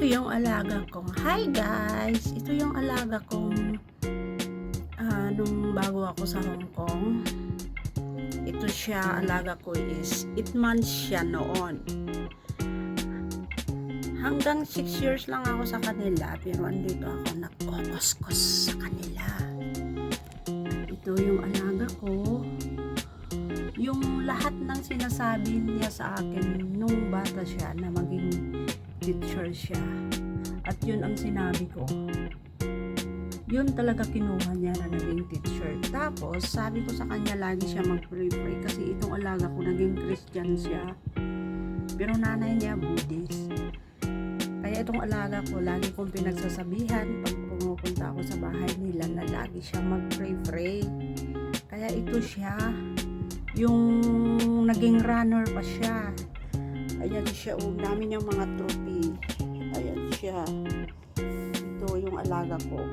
Ito yung alaga kong, hi guys! Ito yung alaga kong ah, nung bago ako sa Hong Kong. Ito siya, alaga ko is 8 months siya noon. Hanggang 6 years lang ako sa kanila, pero andito ako nagkokos-kos sa kanila. Ito yung alaga ko. Yung lahat ng sinasabi niya sa akin nung bata siya na maging teacher siya. At yun ang sinabi ko. Yun talaga kinuha niya na naging teacher. Tapos, sabi ko sa kanya lagi siya mag-pray-pray kasi itong alaga ko naging Christian siya. Pero nanay niya Buddhist. Kaya itong alaga ko, lagi kong pinagsasabihan pag pumupunta ako sa bahay nila na lagi siya mag-pray-pray. Kaya ito siya, yung naging runner pa siya. Ayan siya, oh, dami niyang mga trophy. Ayan siya. Ito yung alaga ko.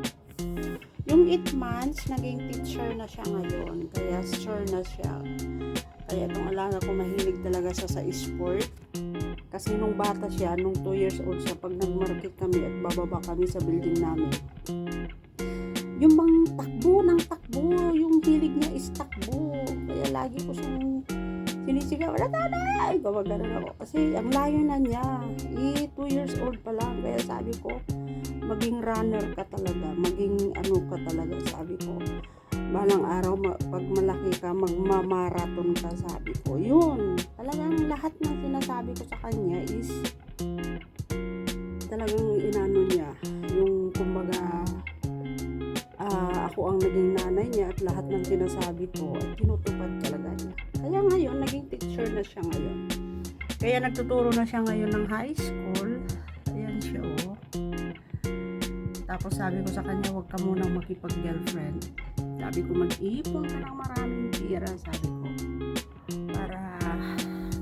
Yung 8 months, naging teacher na siya ngayon. Kaya sure na siya. Kaya itong alaga ko mahilig talaga siya sa sport. Kasi nung bata siya, nung 2 years old siya, pag nag-market kami at bababa kami sa building namin, yung bang takbo ng takbo, yung hilig niya is takbo. Kaya lagi ko siyang sinisigaw, wala tanay! Gumagano ako. Kasi ang layo na niya. Eh, 2 years old pa lang. Kaya sabi ko, maging runner ka talaga. Maging ano ka talaga, sabi ko. Balang araw, pag malaki ka, magmamarathon ka, sabi ko. Yun. Talagang lahat ng sinasabi ko sa kanya is talagang ako ang naging nanay niya at lahat ng sinasabi ko at tinutupad talaga niya. Kaya ngayon, naging teacher na siya ngayon. Kaya nagtuturo na siya ngayon ng high school. Ayan siya oh. Tapos sabi ko sa kanya, huwag ka munang makipag-girlfriend. Sabi ko, mag-iipon ka ng maraming pira, sabi ko. Para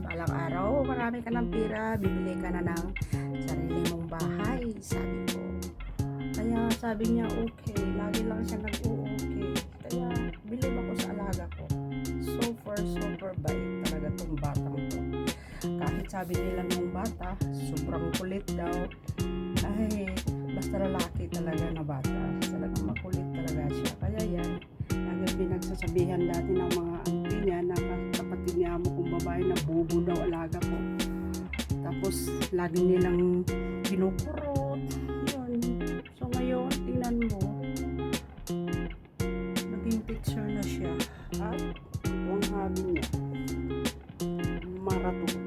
balang araw, marami ka ng pira, bibili ka na ng sarili mong bahay, sabi ko. Kaya sabi niya, okay. Lagi lang siya nag-o-okay. Kaya bilib ako sa alaga ko. Super, super bait talaga tong batang to. Kahit sabi nila nung bata, sobrang kulit daw. Ay, basta lalaki talaga na bata. Talagang makulit talaga siya. Kaya yan, lagi pinagsasabihan dati ng mga auntie niya na kapatid niya mo kung babae na bubo daw alaga ko. Tapos, lagi nilang kinukurot. saat menghabisnya 500